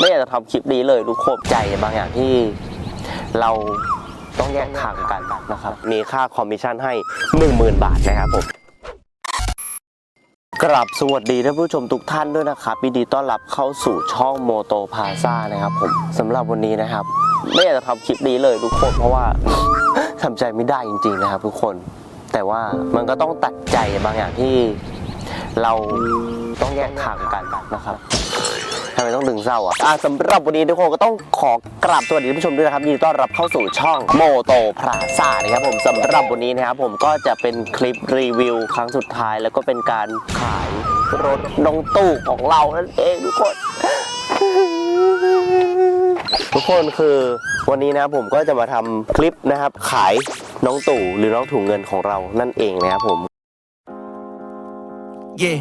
ไม่อยากจะทำคลิปนี้เลยทุกคนใจบางอย่างที่เราต้องแยกทางกันนะครับ มีค่าคอมมิชชั่นให้ 10,000 บาทนะครับผม กราบสวัสดีท่านผู้ชมทุกท่านด้วยนะครับยินดีต้อนรับเข้าสู่ช่องโมโตพาซ่านะครับผมสำหรับวันนี้นะครับ ไม่อยากจะทำคลิปนี้เลยทุกคนเพราะว่า ทำใจไม่ได้จริงๆนะครับ ทุกคน แต่ว่ามันก็ต้องตัดใจบางอย่างที่เราต้องแยกทางกันนะครับ ต้องดึงเศร้าอะอะสำหรับวันนี้ทุกคนก็ต้องขอกราบสวัสดีท่านผู้ชมด้วยนะครับยินดีต้อนรับเข้าสู่ช่องโมโตพาซานะครับผมสำหรับวันนี้นะครับผมก็จะเป็นคลิปรีวิวครั้งสุดท้าย แล้วก็เป็นการขายรถนงตู้ของเรานั่นเองทุกคนทุกคนคือวันนี้นะครับผมก็จะมาทำคลิปนะครับ ขายน้องตู่หรือน้องถุงเงินของเรานั่นเองนะครับผม Yeah.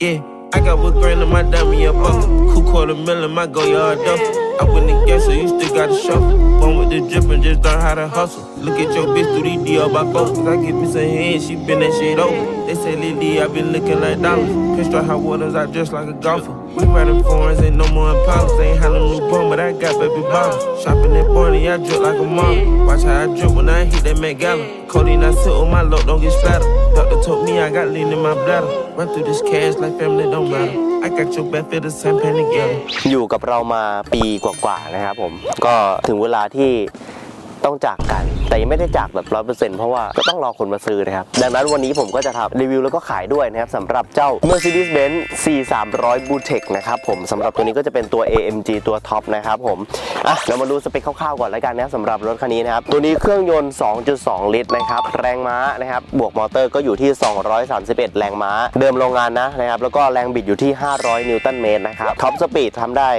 Yeah. I got what grain in my dummy a bucket. Cool quarter million, my go yard duffel. I went to guess so you still got to shuffle. Born with the drip and just learn how to hustle. Look at your bitch through these DL by focus. I get me some hands, she been that shit over. They say Lily, I been looking like dollars. Pinstripe hot waters, I dress like a golfer. We riding foreigns, ain't no more Impalas. Ain't had no bum, but I got baby bottles. Shopping at Barney, I drip like a mom. Watch how I drip when I hit that Met Gala. Codeine, I sit on my load, don't get splattered. Doctor told me I got lean in my bladder. Run through this cash like family don't matter. I got your back, feel the same pain together. อยู่กับเรามาปีกว่าๆนะครับผม ก็ถึงเวลาที่ต้องจากกัน แต่ยังไม่ได้จากแบบร้อยเปอร์เซ็นต์เพราะว่าก็ต้องรอคนมาซื้อนะครับ ดังนั้นวันนี้ผมก็จะทำรีวิวแล้วก็ขายด้วยนะครับสำหรับเจ้า Mercedes-Benz C 3 0 0 b o o t e c นะครับผมสำหรับตัวนี้ก็จะเป็นตัว AMG ตัวท็อปนะครับผมอะเรามาดูสเปคคร่าวๆก่อนแล้วกันนะสำหรับรถคันนี้นะครับตัวนี้เครื่องยนต์ 2.2 ลิตรนะครับแรงม้านะครับบวกมอเตอร์ก็อยู่ที่ 231 แรงม้า เดิมโรงงานนะนะครับแล้วก็แรงบิดอยู่ที่ 500 นิวตันเมตรนะครับท็อปสปีดทำได้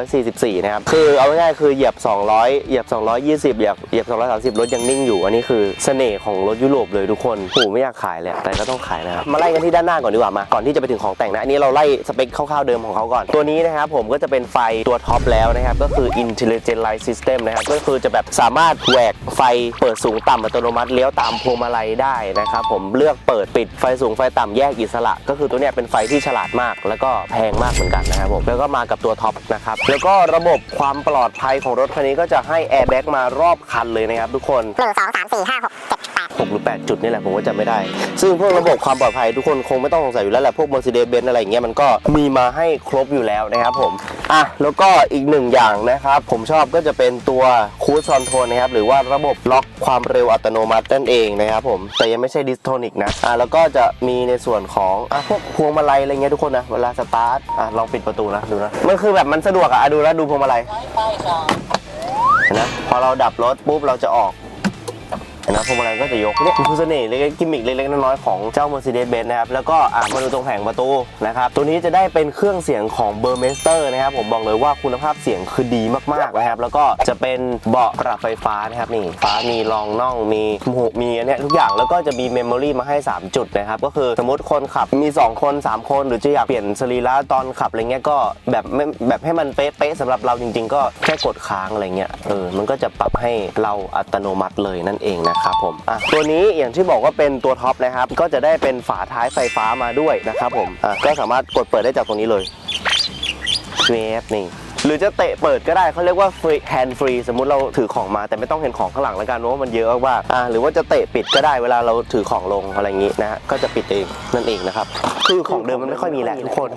244 นะครับคือเอาง่ายๆคือเหยียบ 200 เหยียบ 220 เหยียบเหยียบ 230รถยังนิ่งอยู่ อันนี้คือเสน่ห์ของรถยุโรปเลยทุกคนโอ้ไม่อยากขายเลยแต่ก็ต้องขายนะครับมาไล่กันที่ด้านหน้าก่อนดีกว่ามาก่อนที่จะไปถึงของแต่งนะอันนี้เราไล่สเปคคร่าวๆเดิมของเขาก่อน ตัวนี้นะครับผมก็จะเป็นไฟตัวท็อปแล้วนะครับก็คือ Intelligent Light System นะครับก็คือจะแบบสามารถแหวกไฟเปิดสูงต่ำอัตโนมัติเลี้ยวตามพวงมาลัยได้นะครับผมเลือกเปิดปิดไฟสูงไฟต่ำแยกอิสระ ก็คือตัวเนี้ยเป็นไฟที่ฉลาดมาก แล้วก็แพงมากเหมือนกันนะครับผมแล้วก็มากับตัวท็อปนะครับแล้วก็ระบบความปลอดภัยของรถคันนี้ก็จะให้แอร์แบ็กมารอบคันเลยนะครับทุกคนหนึ่งสองสามสี่ห้าหกเจ็ดแปด6หรือ 8 จุดนี่แหละผมก็จำไม่ได้ ซึ่งพวกระบบความปลอดภัยทุกคนคงไม่ต้องสงสัยอยู่แล้วแหละพวก Mercedes-Benz อะไรอย่างเงี้ยมันก็มีมาให้ครบอยู่แล้วนะครับผมอะแล้วก็อีกหนึ่งอย่างนะครับ ผมชอบก็จะเป็นตัวคูซอนโทนนะครับหรือว่าระบบล็อกความเร็วอัตโนมัตินั่นเองนะครับผมแต่ยังไม่ใช่ดิสโทนิกนะอะแล้วก็จะมีในส่วนของอะพวกพวงมาลัยอะไรเงี้ยทุกคนนะเวลาสตาร์ทอะลองปิดประตูนะดูนะมันคือแบบมันสะดวกอะอะดูแล้วดูพวงมาลัยเห็นนะพอเราดับรถปุ๊บเราจะออก นะพวงมาลัยก็จะยกเนี่ยคือเสน่ห์เล็กๆกิมมิคเล็กๆน้อยๆของเจ้า Mercedes-Benz นะครับแล้วก็อะมาดูตรงแผงประตูนะครับตัวนี้จะได้เป็นเครื่องเสียงของ b u r m e s t e r นะครับผมบอกเลยว่าคุณภาพเสียงคือดีมากๆนะครับแล้วก็จะเป็นเบาะปรับไฟฟ้านะครับนี่ฟ้ามีรองน่องมีหูมีอันเนี้ยทุกอย่างแล้วก็จะมีเมมโมรีมาให้ 3 จุดนะครับก็คือสมมติคนขับมี 2 คน 3 คน หรือจะอยากเปลี่ยนสรีระตอนขับอะไรเงี้ยก็แบบไม่แบบให้มันเป๊ะๆสำหรับเราจริง ๆ ก็แค่กดค้างอะไรเงี้ยเออมันก็จะปรับให้เราอัตโนมัติเลยนั่นเองนะครับผมตัวนี้อย่างที่บอกว่าเป็นตัวท็อปนะครับ ก็จะได้เป็นฝาท้ายไฟฟ้ามาด้วยนะครับผมก็สามารถกดเปิดได้จากตรงนี้เลยเวฟนี่ รือจะเตะเปิดก็ได้เขาเรียกว่าฟรีแฮนด์ฟรีสมมุติเราถือของมาแต่ไม่ต้องเห็นของข้างหลังแล้วกันเพราะว่ามันเยอะมากอ่าหรือว่าจะเตะปิดก็ได้เวลาเราถือของลงอะไรอย่างงี้นะฮะก็จะปิดเองนั่นเองนะครับคือของเดิมมันไม่ค่อยมีแหละทุกคน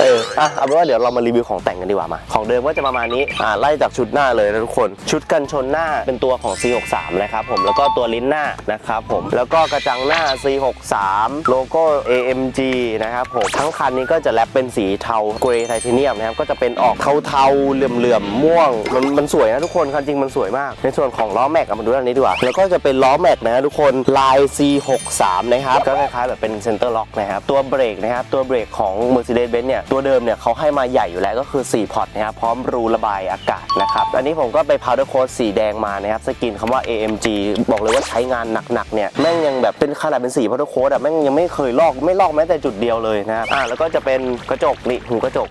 เอออะเอาเป็นว่าเดี๋ยวเรามารีวิวของแต่งกันดีกว่ามา ของเดิมก็จะประมาณนี้อ่าไล่จากชุดหน้าเลยนะทุกคน ชุดกันชนหน้าเป็นตัวของ C63 นะครับผมแล้วก็ตัวลิ้นหน้านะครับผมแล้วก็กระจังหน้า C63 โลโก้ AMG นะครับผมทั้งคันนี้ก็จะแรปเป็นสีเทาเกรย์ไทเทเนียมนะครับก็จะเป็นออกเทาเหลื่อมๆม่วงมันมันสวยนะทุกคนคันจริงมันสวยมาก ในส่วนของล้อแม็กมาดูด้านนี้ดีกว่า แล้วก็จะเป็นล้อแม็กนะทุกคนลาย C63 นะครับก็คล้ายๆแบบเป็นเซนเตอร์ล็อกนะครับตัวเบรกนะครับตัวเบรกของ Mercedes-Benz เนี่ยตัวเดิมเนี่ยเขาให้มาใหญ่อยู่แล้วก็คือ 4 พอร์ตนะครับพร้อมรูระบายอากาศนะครับอันนี้ผมก็ไป powder coat สีแดงมานะครับสกินคำว่า AMG บอกเลยว่าใช้งานหนักๆเนี่ยแม่งยังแบบเป็นขนาดเป็นสี powder coat อะแม่งยังไม่เคยลอกไม่ลอกแม้แต่จุดเดียวเลยนะครับอ่าแล้วก็จะเป็นกระจกนี่หูกระจก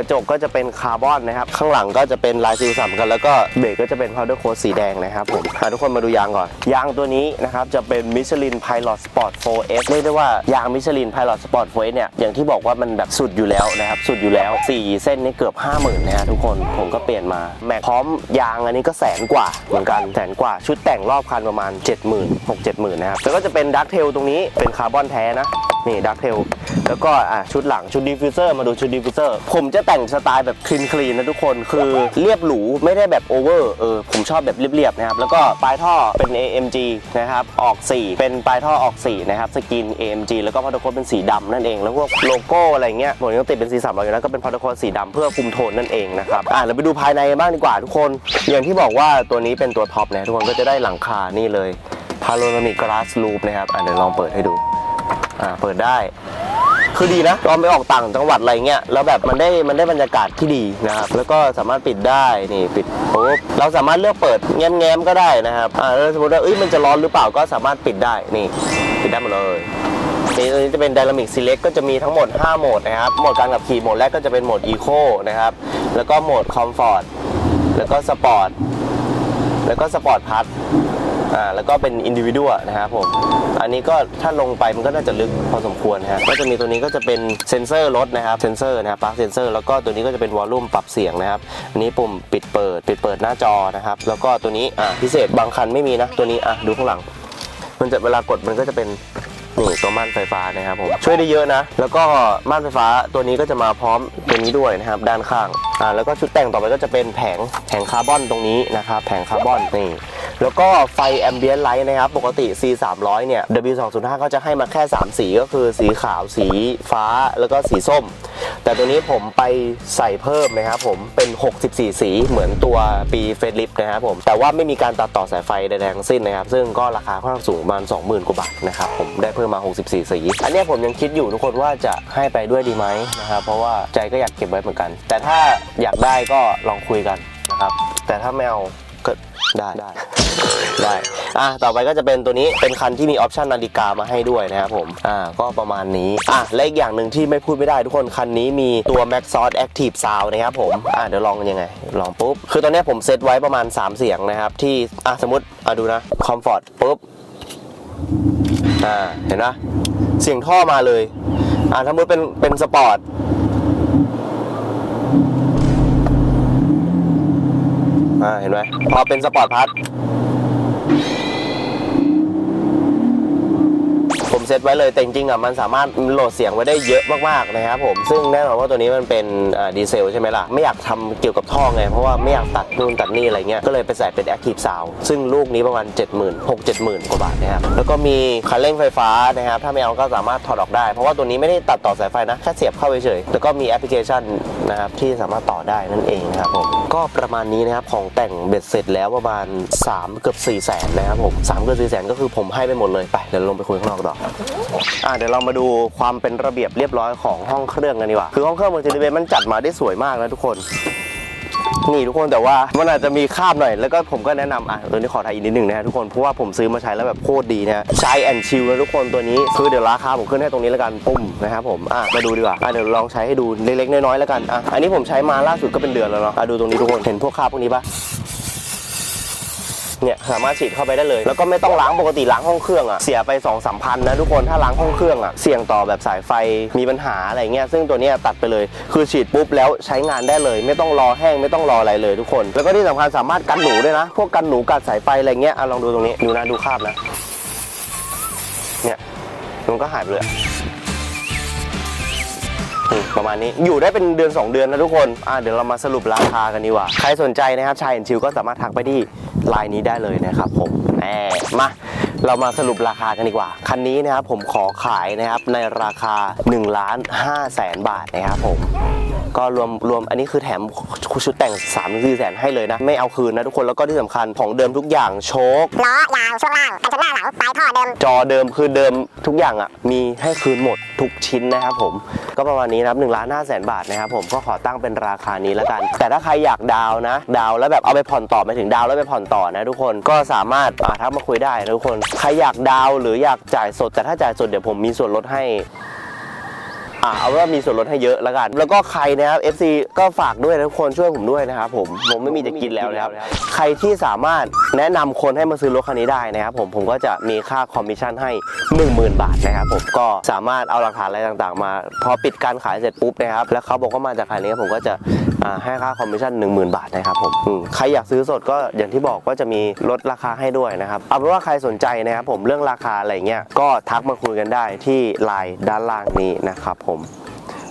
ระระจกก็จะเป็นคาร์บอนนะครับ ข้างหลังก็จะเป็นลายซิลสัมกัน แล้วก็เบรกก็จะเป็นพาวเดอร์โค้ดสีแดงนะครับผมทุกคนมาดูยางก่อน ยางตัวนี้นะครับจะเป็น Michelin Pilot Sport 4S เรียกได้ว่ายาง Michelin Pilot Sport 4S เนี่ยอย่างที่บอกว่ามันแบบสุดอยู่แล้วนะครับสุดอยู่แล้ว 4 เส้นนี่เกือบ 50,000นะฮะทุกคนผมก็เปลี่ยนมาแม็กพร้อมยางอันนี้ก็แสนกว่าเหมือนกันแสนกว่าชุดแต่งรอบคันประมาณ 70,000 6 70,000นะครับแล้วก็จะเป็นดักเทลตรงนี้เป็นคาร์บอนแท้นะนี่ดักเทลแล้วก็อะชุดหลังชุดดิฟฟิวเซอร์มาดูชุดดิฟฟิวเซอร์ผมจะแต่งสไตล์แบบคลีนคลีนนะทุกคนคือเรียบหรูไม่ได้แบบโอเวอร์เออผมชอบแบบเรียบๆนะครับแล้วก็ปลายท่อเป็น AMG นะครับออก 4 เป็นปลายท่อออก4นะครับสกิน AMG แล้วก็พาร์ทโค้ดเป็นสีดำนั่นเอง แล้วพวกโลโก้อะไรเงี้ยผมยังติดเป็นสีสันอยู่นะก็เป็นพาร์ทโค้ดสีดำเพื่อคุมโทนนั่นเองนะครับอะเราไปดูภายในบ้างดีกว่าทุกคน อย่างที่บอกว่าตัวนี้เป็นตัวท็อปนะทุกคนก็จะได้หลังคานี่เลยพาโ o รามิกก a s สลูปนะครับอะเดี๋ยวลองเปิดให้ดู อ่าเปิดได้ คือดีนะตอนไปออกต่างจังหวัดอะไรเงี้ยแล้วแบบมันได้มันได้บรรยากาศที่ดีนะครับแล้วก็สามารถปิดได้นี่ปิดปุ๊บเราสามารถเลือกเปิดแง้มๆก็ได้นะครับอ่าแล้วสมมติว่าเอ้ยมันจะร้อนหรือเปล่าก็สามารถปิดได้นี่ปิดได้หมดเลยนี่ตัวนี้จะเป็น Dynamic Select ก็จะมีทั้งหมด 5 โหมดนะครับ โหมดการขับขี่โหมดแรกก็จะเป็นโหมด Eco นะครับ แล้วก็โหมด Comfort แล้วก็ Sport แล้วก็ Sport Plus อ่าแล้วก็เป็นอินดิวิ u a l นะครับผม อันนี้ก็ถ้าลงไปมันก็น่าจะลึกพอสมควรฮะก็จะมีตัวนี้ก็จะเป็นเซนเซอร์รถนะครับเซนเซอร์นะครับปลั๊กเซนเซอร์แล้วก็ตัวนี้ก็จะเป็นวอลลุ่มปรับเสียงนะครับอันนี้ปุ่มปิดเปิด ปิดเปิดหน้าจอนะครับ แล้วก็ตัวนี้อ่าพิเศษบางคันไม่มีนะตัวนี้อะดูข้างหลัง มันจะเวลากดมันก็จะเป็นนี่ตัวม่านไฟฟ้านะครับผมช่วยได้เยอะนะ แล้วก็ม่านไฟฟ้าตัวนี้ก็จะมาพร้อมตัวนี้ด้วยนะครับด้านข้างอ่าแล้วก็ชุดแต่งต่อไปก็จะเป็นแผงแผงคาร์บอนตรงนี้นะครับแผงคาร์บอนนี่ แล้วก็ไฟแอมเบียนไลท์นะครับ ปกติ C 3 0 0เนี่ย W 2 0 5ก็จะให้มาแค่ 3 สีก็คือสีขาวสีฟ้าแล้วก็สีส้ม แต่ตัวนี้ผมไปใส่เพิ่มนะครับผมเป็น 64 สีเหมือนตัวปีเฟสลิฟนะครับผมแต่ว่าไม่มีการตัดต่อสายไฟใดๆทั้งสิ้นนะครับ ซึ่งก็ราคาค่อนข้างสูงประมาณ20,000กว่าบาทนะครับผมได้เพิ่มมา 64 สี อันนี้ผมยังคิดอยู่ทุกคนว่าจะให้ไปด้วยดีไหมนะครับเพราะว่าใจก็อยากเก็บไว้เหมือนกัน แต่ถ้าอยากได้ก็ลองคุยกันนะครับแต่ถ้าไม่เอาก็ได้ได้ ได้อะต่อไปก็จะเป็นตัวนี้เป็นคันที่มีออปชันนาฬิกามาให้ด้วยนะครับผมอ่าก็ประมาณนี้อะและอีกอย่างหนึ่งที่ไม่พูดไม่ได้ทุกคนคันนี้มีตัว Max Source Active Sound นะครับผมอะเดี๋ยวลองกันยังไง ลองปุ๊บ คือตอนนี้ผมเซตไว้ประมาณ 3 เสียงนะครับที่อะสมมติอะดูนะ Comfort ปุ๊บอ่าเห็นปะเสียงท่อมาเลยอะสมมติเป็นเป็นสปอร์ตอ่าเห็นไหมพอเป็นสปอร์ตพัท เซตไว้เลยแต่จริงๆอะมันสามารถโหลดเสียงไว้ได้เยอะมากๆนะครับผมซึ่งแน่นอนว่าตัวนี้มันเป็นดีเซลใช่ไหมล่ะไม่อยากทำเกี่ยวกับท่อไงเพราะว่าไม่อยากตัดนู่นตัดนี่อะไรเงี้ยก็เลยไปใส่เป็น Active Sound ซึ่งลูกนี้ประมาณ 70,000 6 70,000กว่าบาทนะครับแล้วก็มีคันเร่งไฟฟ้านะครับถ้าไม่เอาก็สามารถถอดออกได้ เพราะว่าตัวนี้ไม่ได้ตัดต่อสายไฟนะแค่เสียบเข้าไปเฉยแล้วก็มีแอปพลิเคชันนะครับที่สามารถต่อได้นั่นเองนะครับผมก็ประมาณนี้นะครับของแต่งเบ็ดเสร็จแล้วประมาณ 3 เกือบ4แสนนะครับผม3เกือบ4แสนก็คือผมให้ไปหมดเลยไปเดี๋ยวลงไปคุยข้างนอกต่ออะเดี๋ยวเรามาดูความเป็นระเบียบเรียบร้อยของห้องเครื่องกันดีกว่า คือห้องเครื่อง Mercedes-Benz มันจัดมาได้สวยมากนะทุกคน นี่ทุกคนแต่ว่ามันอาจจะมีคราบหน่อย แล้วก็ผมก็แนะนำอะตัวนี้ขอถ่ายอีกนิดหนึ่งนะฮะทุกคน เพราะว่าผมซื้อมาใช้แล้วแบบโคตรดีนะฮะใช้แอนชิลนะทุกคนตัวนี้ คือเดี๋ยวราคาผมขึ้นให้ตรงนี้แล้วกันปุ้มนะครับผมอะมาดูดีกว่าอะเดี๋ยวลองใช้ให้ดูเล็กๆน้อยๆแล้วกันอะอันนี้ผมใช้มาล่าสุดก็เป็นเดือนแล้วเนาะอะดูตรงนี้ทุกคนเห็นพวกคราบพวกนี้ปะ เนี่ยสามารถฉีดเข้าไปได้เลย แล้วก็ไม่ต้องล้างปกติล้างห้องเครื่องอะเสียไป2องสามพันนะทุกคนถ้าล้างห้องเครื่องอะเสี่ยงต่อแบบสายไฟมีปัญหาอะไรเงี้ยซึ่งตัวเนี้ยตัดไปเลย คือฉีดปุ๊บแล้วใช้งานได้เลย ไม่ต้องรอแห้งไม่ต้องรออะไรเลยทุกคน แล้วก็ที่สำคัญสามารถกันหนูด้วยนะ พวกกันหนูกัดสายไฟอะไรเงี้ยอะลองดูตรงนี้ดูนะดูคราบนะเนี่ยมันก็หายไปเลย ประมาณนี้อยู่ได้เป็นเดือน 2 เดือนนะทุกคนอ่าเดี๋ยวเรามาสรุปราคากันดีกว่า ใครสนใจนะครับชายแอนชิลก็สามารถทักไปที่ไลน์นี้ได้เลยนะครับผมแหมมา เรามาสรุปราคากันดีกว่า คันนี้นะครับผมขอขายนะครับในราคา1ล้าน5แสนบาทนะครับผมก็รวมรวมอันนี้คือแถมชุดแต่ง3ามถึงสี่แสนให้เลยนะ ไม่เอาคืนนะทุกคนแล้วก็ที่สำคัญของเดิมทุกอย่างโชคล้อยางช่วงล่างกันชนหน้าหลังปลายท่อเดิม จอเดิมคือเดิมทุกอย่างอะมีให้คืนหมดทุกชิ้นนะครับผม ก็ประมาณนี้นะครับหนึ่งล้านห้าแสนบาทนะครับผมก็ขอตั้งเป็นราคานี้แล้วกัน แต่ถ้าใครอยากดาวน์นะดาวน์แล้วแบบเอาไปผ่อนต่อไปถึงดาวน์แล้วไปผ่อนต่อนะทุกคนก็สามารถอ่าทักมาคุยได้นะทุกคนใครอยากดาวหรืออยากจ่ายสดแต่ถ้าจ่ายสดเดี๋ยวผมมีส่วนลดให้ อ่าเอาว่ามีส่วนลดให้เยอะแล้วกัน แล้วก็ใครนะครับ FC ก็ฝากด้วยนะทุกคนช่วยผมด้วยนะครับผมผมไม่มีจะกินแล้วนะครับใครที่สามารถแนะนำคนให้มาซื้อรถคันนี้ได้นะครับผมผมก็จะมีค่าคอมมิชชั่นให้ 10,000 บาทนะครับผมก็สามารถเอาหลักฐานอะไรต่างๆ มา พอปิดการขายเสร็จปุ๊บนะครับแล้วเขาบอกว่ามาจากคันนี้ผมก็จะอ่าให้ค่าคอมมิชชั่น10,000 บาทนะครับผมอืมใครอยากซื้อสดก็อย่างที่บอกก็จะมีลดราคาให้ด้วยนะครับเอาเป็นว่าใครสนใจนะครับผมเรื่องราคาอะไรเงี้ยก็ทักมาคุยกันได้ที่ไลน์ด้านล่างนี้นะครับผมผม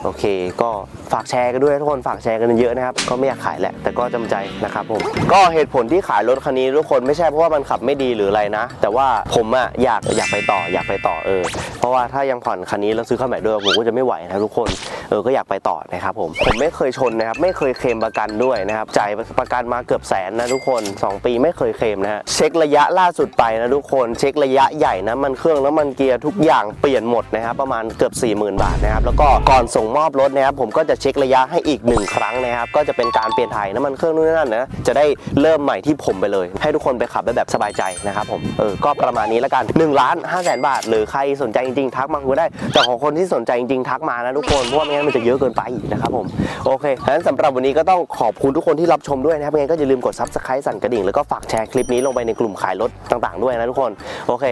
โอเค ก็ฝากแชร์กันด้วยทุกคนฝากแชร์กันเยอะนะครับ ก็ไม่อยากขายแหละ แต่ก็จำใจนะครับผม ก็เหตุผลที่ขายรถคันนี้ทุกคนไม่ใช่เพราะว่ามันขับไม่ดีหรืออะไรนะ แต่ว่าผมอะอยากอยากไปต่ออยากไปต่อเออ เพราะว่าถ้ายังผ่อนคันนี้แล้วซื้อคันใหม่ด้วยผมก็จะไม่ไหวนะทุกคน เออ ก็อยากไปต่อนะครับผม ผมไม่เคยชนนะครับ ไม่เคยเคลมประกันด้วยนะครับ จ่ายประกันมาเกือบแสนนะทุกคน 2 ปีไม่เคยเคลมนะฮะ เช็คระยะล่าสุดไปนะทุกคน เช็คระยะใหญ่นะมันเครื่องแล้วมันเกียร์ทุกอย่างเปลี่ยนหมดนะครับ ประมาณเกือบ 40,000 บาทนะครับ แล้วก็ก่อนส่งมอบรถนะครับผมก็จะเช็คระยะให้อีกหนึ่งครั้งนะครับ ก็จะเป็นการเปลี่ยนถ่ายน้ำมันเครื่องนู่นนั่นนะจะได้เริ่มใหม่ที่ผมไปเลย ให้ทุกคนไปขับได้แบบสบายใจนะครับผมเออก็ประมาณนี้ล้วกัน1ล้าน5แสนบาท หรือใครสนใจจริงๆทักมาคุยได้ แต่ของคนที่สนใจจริงๆทักมานะทุกคนเพราะว่าไม่งั้นมันจะเยอะเกินไปนะครับผมโอเคฉะนั้นสำหรับวันนี้ก็ต้องขอบคุณทุกคนที่รับชมด้วยนะครับยังไงก็อย่าลืมกด subscribe สั่นกระดิ่งแล้วก็ฝากแชร์คลิปนี้ลงไปในกลุ่มขายรถต่าง ๆด้วยนะทุกคนโอเค